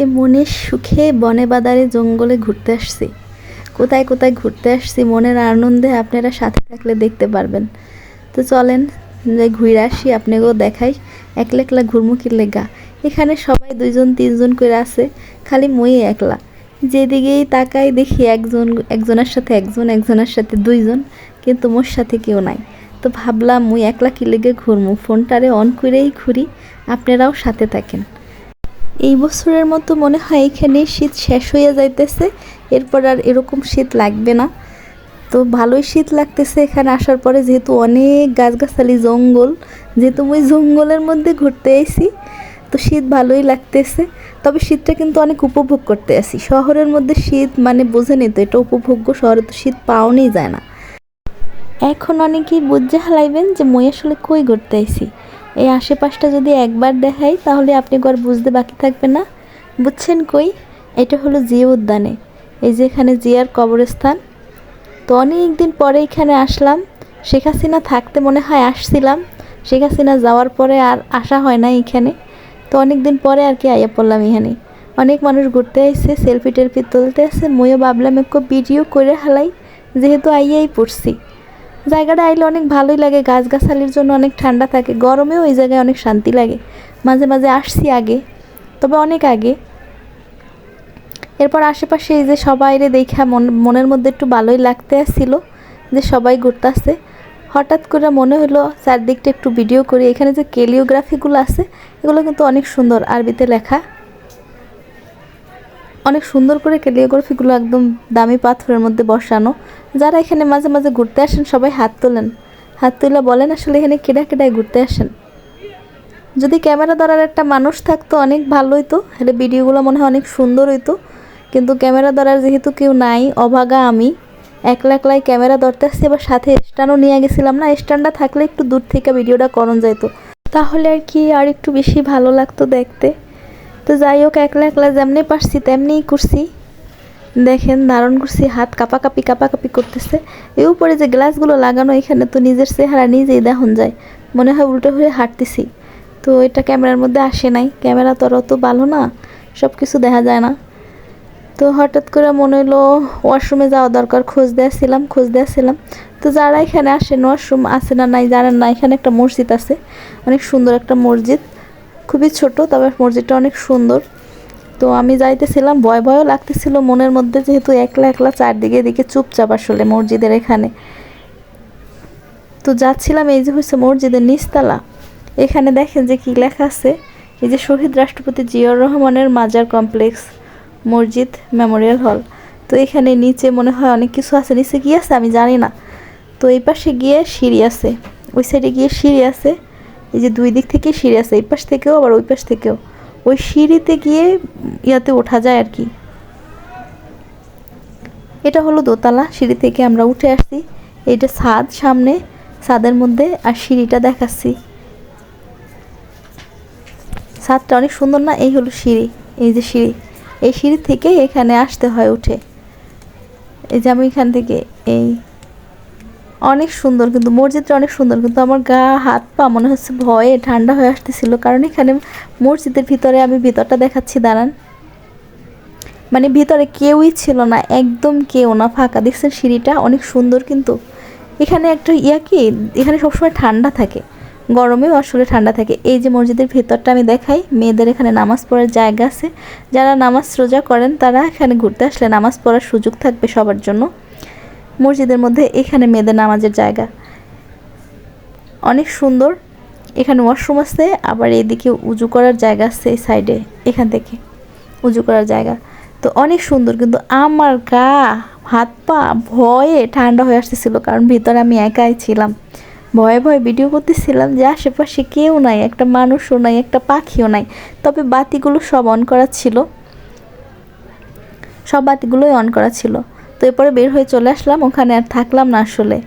আজকে মনের সুখে বনে বাদারে জঙ্গলে ঘুরতে আসছি। কোথায় কোথায় ঘুরতে আসছি মনের আনন্দে আপনারা সাথে থাকলে দেখতে পারবেন। তো চলেন যে ঘুরে আসি, আপনাকেও দেখাই। একলা একলা ঘুরমুখির লেগা? এখানে সবাই দুইজন তিনজন করে আছে, খালি মই একলা। যেদিকেই তাকাই দেখি একজন, একজনের সাথে একজন, একজনের সাথে দুইজন, কিন্তু মোর সাথে কেউ নাই। তো ভাবলাম মুই একলা কি লেগে ঘুরমু? ফোনটারে অন করেই ঘুরি, আপনারাও সাথে থাকেন। এই বছরের মতো মনে হয় এখানে শীত শেষ হয়ে যাইতেছে, এরপর আর এরকম শীত লাগবে না। তো ভালোই শীত লাগতেছে এখানে আসার পরে, যেহেতু অনেক গাছগাছালি, জঙ্গল, যেহেতু ওই জঙ্গলের মধ্যে ঘুরতে এসি তো শীত ভালোই লাগতেছে। তবে শীতটা কিন্তু অনেক উপভোগ করতে আসি শহরের মধ্যে শীত মানে বোঝেনি তো, এটা উপভোগ্য শহরে তো শীত পাওয়াই যায় না। এখন অনেকেই বুঝে হালাইবেন যে মই আসলে কই ঘুরতে আইছি। এই আশেপাশটা যদি একবার দেখাই, তাহলে আপনি আর বুঝতে বাকি থাকবে না। বুঝছেন কই? এটা হলো জিয়া উদ্যানে। এই যে এখানে জিয়ার কবরস্থান। তো অনেক দিন পরে এখানে আসলাম। শেখ হাসিনা থাকতে মনে হয় আসছিলাম। শেখ হাসিনা যাওয়ার পরে আর আসা হয় না এখানে। তো অনেক দিন পরে আর কি আইয়া পড়লাম এখানে। অনেক মানুষ ঘুরতে আসছে সেলফি টেলফি তুলতে আসছে ময়ও ভাবলাম একটু ভিডিও করে হালাই। যেহেতু আইয়াই পড়ছি। জায়গাটা আইলে অনেক ভালোই লাগে, গাছগাছালির জন্য অনেক ঠান্ডা থাকে, গরমেও ওই জায়গায় অনেক শান্তি লাগে। মাঝে মাঝে আসছি আগে, তবে অনেক আগে। এরপর আশেপাশে এই যে সবাইরে দেখা মন, মনের মধ্যে একটু ভালোই লাগতে আসছিল, যে সবাই ঘুরতে আসছে হঠাৎ করে মনে হলো চারদিকটা একটু ভিডিও করি, এখানে যে কেলিওগ্রাফিগুলো আছে, এগুলো কিন্তু অনেক সুন্দর, আরবিতে লেখা। অনেক সুন্দর করে ক্যালিওগ্রাফিগুলো একদম দামি পাথরের মধ্যে বসানো। যারা এখানে মাঝে মাঝে ঘুরতে আসেন, সবাই হাত তোলেন। হাত তুলে বলেন, আসলে এখানে কেডা কেডায় ঘুরতে আসেন? যদি ক্যামেরা ধরার একটা মানুষ থাকতো, অনেক ভালো হইতো। হলে ভিডিওগুলো মনে হয় অনেক সুন্দর হইতো। কিন্তু ক্যামেরা ধরার যেহেতু কেউ নাই, অভাগা আমি, একলা একলাই ক্যামেরা ধরতে আসছি এবার সাথে স্ট্যান্ডও নিয়ে গেছিলাম না। স্ট্যান্ডটা থাকলে একটু দূর থেকে ভিডিওটা করণ যাইতো। তাহলে আর কি আর একটু বেশি ভালো লাগতো দেখতে? তো যাই হোক একলা একলা যেমনি পারছি তেমনিই করছি। দেখেন, ধারণ করছি, হাত কাপাকাপি কাপাকাপি করতেছে। এ উপরে যে গ্লাসগুলো লাগানো, এখানে তো নিজের চেহারা নিজেই দেখুন যায়। মনে হয় উল্টো হয়ে হাঁটতেছি। তো এটা ক্যামেরার মধ্যে আসে নাই। ক্যামেরা তো অত ভালো না সব কিছু দেখা যায় না। তো হঠাৎ করে মনে হলো ওয়াশরুমে যাওয়া দরকার, খোঁজ দেওয়াছিলাম খোঁজ দেওয়াছিলাম তো যারা এখানে আসেন, ওয়াশরুম আছে না নাই জানেন না, এখানে একটা মসজিদ আছে। অনেক সুন্দর একটা মসজিদ। খুবই ছোট, তবে মসজিদটা অনেক সুন্দর। তো আমি যাইতেছিলাম, ভয় ভয়ও লাগতেছিল মনের মধ্যে, যেহেতু একলা একলা চারদিকে এদিকে চুপচাপ আসলে মসজিদের এখানে। তো যাচ্ছিলাম, এই যে হচ্ছে মসজিদের নিচতলা। এখানে দেখেন যে কি লেখা আছে, এই যে শহীদ রাষ্ট্রপতি জিয়াউর রহমানের মাজার কমপ্লেক্স, মসজিদ মেমোরিয়াল হল। তো এখানে নিচে মনে হয় অনেক কিছু আছে, নিচে কি আছে আমি জানি না। তো এই পাশে গিয়ে সিঁড়ি আছে, ওই সাইডে গিয়ে সিঁড়ি আছে। এই যে দুই দিক থেকে সিঁড়ি আছে, এই পাশ থেকেও আবার ওই পাশ থেকেও। ওই সিঁড়িতে গিয়ে ইয়াতে ওঠা যায় আর কি। এটা হলো দোতলা, সিঁড়ি থেকে আমরা উঠে আসছি। এইটা ছাদ সামনে, ছাদের মধ্যে, আর সিঁড়িটা দেখাচ্ছি। ছাদটা অনেক সুন্দর না? এই হলো সিঁড়ি, এই যে সিঁড়ি। এই সিঁড়ি থেকে এখানে আসতে হয় উঠে। এই যে আমি এখান থেকে, এই অনেক সুন্দর, কিন্তু মসজিদটা অনেক সুন্দর, কিন্তু আমার গা, হাত পা মনে হচ্ছে ভয়ে ঠান্ডা হয়ে আসতেছিল। কারণ এখানে মসজিদের ভিতরে আমি ভিতরটা দেখাচ্ছি, দাঁড়ান। মানে ভিতরে কেউই ছিল না, একদম কেউ না, ফাঁকা। দেখছেন সিঁড়িটা অনেক সুন্দর কিন্তু। এখানে একটা ইয়া কি? এখানে সবসময় ঠান্ডা থাকে, গরমেও আসলে ঠান্ডা থাকে। এই যে মসজিদের ভেতরটা আমি দেখাই, মেয়েদের এখানে নামাজ পড়ার জায়গা আছে। যারা নামাজ রোজা করেন, তারা এখানে ঘুরতে আসলে নামাজ পড়ার সুযোগ থাকবে সবার জন্য। মসজিদের মধ্যে এখানে মেয়েদের নামাজের জায়গা। অনেক সুন্দর। এখানে ওয়াশরুম আছে, আবার এদিকে উজু করার জায়গা আছে এই সাইডে এখান থেকে উজু করার জায়গা। তো অনেক সুন্দর, কিন্তু আমার গা, হাত পা ভয়ে ঠান্ডা হয়ে আসতেছিল, কারণ ভিতরে আমি একাই ছিলাম। ভয়ে ভয়ে ভিডিও করতেছিলাম যে আশেপাশে কেউ নাই, একটা মানুষও নাই, একটা পাখিও নাই। তবে বাতিগুলো সব অন করা ছিল। সব বাতিগুলোই অন করা ছিল। তো এরপরে বের হয়ে চলে আসলাম, ওখানে আর থাকলাম না আসলে।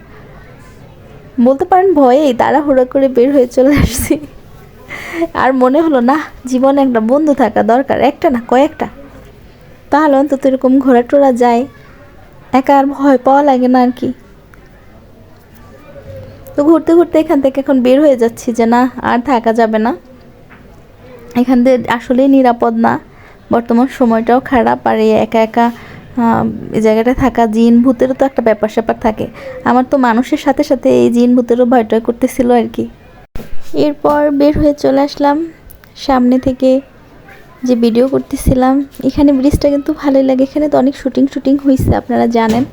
বলতে পারেন ভয়েই তাড়াহুড়ো করে বের হয়ে চলে আসছি। আর মনে হলো, না, জীবনে একটা বন্ধু থাকা দরকার, একটা না, কয়েকটা। তাহলে অন্তত এরকম ঘোরা টোরা যায়। একা আর ভয় পাওয়া লাগে না আর কি। তো ঘুরতে ঘুরতে এখান থেকে এখন বের হয়ে যাচ্ছি যে, না, আর থাকা যাবে না। এখান থেকে আসলেই নিরাপদ না। বর্তমান সময়টাও খারাপ, আর এই একা একা এই জায়গাটায় থাকা জিন ভূতেরও তো একটা ব্যাপার স্যাপার থাকে। আমার তো মানুষের সাথে সাথে এই জিন ভূতেরও ভয়টা করতেছিল আর কি। এরপর বের হয়ে চলে আসলাম। সামনে থেকে যে ভিডিও করতেছিলাম, এখানে ব্রিজটা কিন্তু ভালোই লাগে। এখানে তো অনেক শুটিং শুটিং হয়েছে আপনারা জানেন।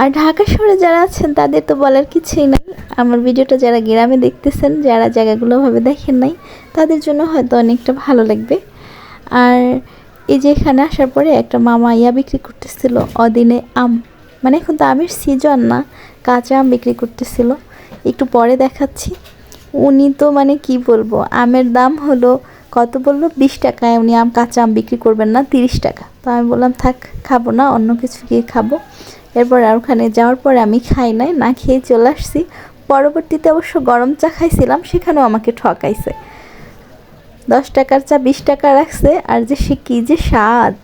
আর ঢাকা শহরে যারা আছেন, তাদের তো বলার কিছুই নাই। আমার ভিডিওটা যারা গ্রামে দেখতেছেন, যারা জায়গাগুলোভাবে দেখেন নাই, তাদের জন্য হয়তো অনেকটা ভালো লাগবে। আর এই যে এখানে আসার পরে একটা মামা ইয়া বিক্রি করতেছিল, অদিনে আম। মানে এখন তো আমের সিজন না, কাঁচা আম বিক্রি করতেছিল। একটু পরে দেখাচ্ছি। উনি তো মানে কি বলব, আমের দাম হলো কত বলল? বিশ টাকায় উনি আম, কাঁচা আম বিক্রি করবেন না, তিরিশ টাকা। তো আমি বললাম, থাক, খাব না, অন্য কিছু গিয়ে খাব। এরপর আর ওখানে যাওয়ার পরে আমি খাই নাই, না খেয়ে চলে আসছি। পরবর্তীতে অবশ্য গরম চা খাইছিলাম, সেখানেও আমাকে ঠকাইছে। দশ টাকার চা বিশ টাকা রাখছে আর যে সে কী যে স্বাদ।